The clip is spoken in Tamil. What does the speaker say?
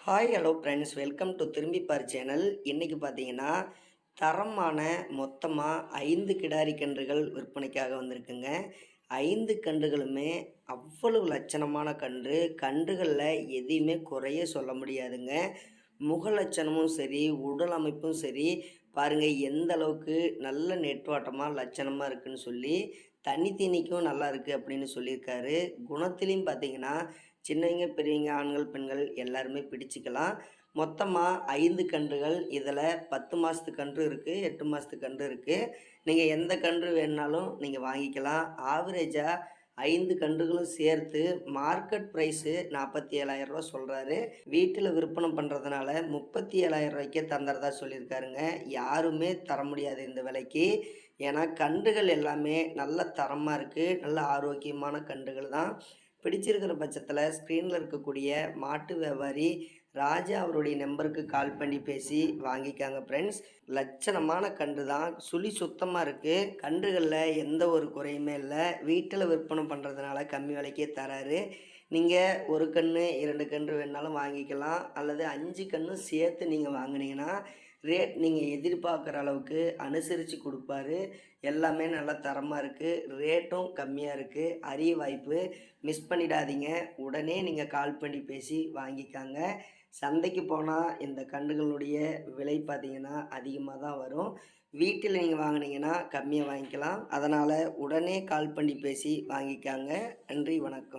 Hi hello friends welcome to திரும்பி பார் சேனல் இன்றைக்கி பார்த்தீங்கன்னா தரமான மொத்தமாக ஐந்து கிடாரி கன்றுகள் விற்பனைக்காக வந்திருக்குங்க ஐந்து கன்றுகளுமே அவ்வளவு லட்சணமான கன்று கன்றுகளில் எதையுமே குறைய சொல்ல முடியாதுங்க முக லட்சணமும் சரி உடல் அமைப்பும் சரி பாருங்கள் எந்த அளவுக்கு நல்ல நெட்வாட்டமாக லட்சணமாக இருக்குன்னு சொல்லி தண்ணி தீனிக்கும் நல்லா இருக்குது அப்படின்னு சொல்லியிருக்காரு. குணத்திலையும் பார்த்தீங்கன்னா சின்னவங்க பெரியவங்க ஆண்கள் பெண்கள் எல்லாருமே பிடிச்சிக்கலாம். மொத்தமாக ஐந்து கன்றுகள் இதில் பத்து மாதத்து கன்று இருக்குது எட்டு மாதத்து கன்று இருக்குது நீங்கள் எந்த கன்று வேணுனாலும் நீங்கள் வாங்கிக்கலாம். ஆவரேஜாக ஐந்து கன்றுகளும் சேர்த்து மார்க்கெட் ப்ரைஸு நாற்பத்தி ஏழாயிரம் ரூபா சொல்கிறாரு வீட்டில் விற்பனை பண்ணுறதுனால முப்பத்தி ஏழாயிரம் ரூபாய்க்கே தந்துறதா சொல்லியிருக்காருங்க. யாருமே தர முடியாது இந்த விலைக்கு. ஏன்னா கன்றுகள் எல்லாமே நல்ல தரமாக இருக்குது நல்ல ஆரோக்கியமான கன்றுகள் தான். பிடிச்சிருக்கிற பட்சத்தில் ஸ்க்ரீனில் இருக்கக்கூடிய மாட்டு வியாபாரி ராஜா அவருடைய நம்பருக்கு கால் பண்ணி பேசி வாங்கிக்காங்க ஃப்ரெண்ட்ஸ் லட்சணமான கன்று தான். சுழி சுத்தமாக இருக்குது கன்றுகளில் எந்த ஒரு குறையுமே இல்லை. வீட்டில் விற்பனை பண்ணுறதுனால கம்மி விலைக்கே தராரு. நீங்கள் ஒரு கன்று இரண்டு கன்று வேணாலும் வாங்கிக்கலாம். அல்லது அஞ்சு கன்று சேர்த்து நீங்கள் வாங்கினீங்கன்னா ரேட் நீங்கள் எதிர்பார்க்குற அளவுக்கு அனுசரித்து கொடுப்பாரு. எல்லாமே நல்ல தரமாக இருக்குது ரேட்டும் கம்மியாக இருக்குது அரிய வாய்ப்பு. மிஸ் பண்ணிடாதீங்க. உடனே நீங்கள் கால் பண்ணி பேசி வாங்கிக்காங்க. சந்தைக்கு போனால் இந்த கன்றுகளுடைய விலை பார்த்தீங்கன்னா அதிகமாக தான் வரும். வீட்டில் நீங்கள் வாங்கினீங்கன்னா கம்மியாக வாங்கிக்கலாம். அதனால் உடனே கால் பண்ணி பேசி வாங்கிக்காங்க. நன்றி வணக்கம்.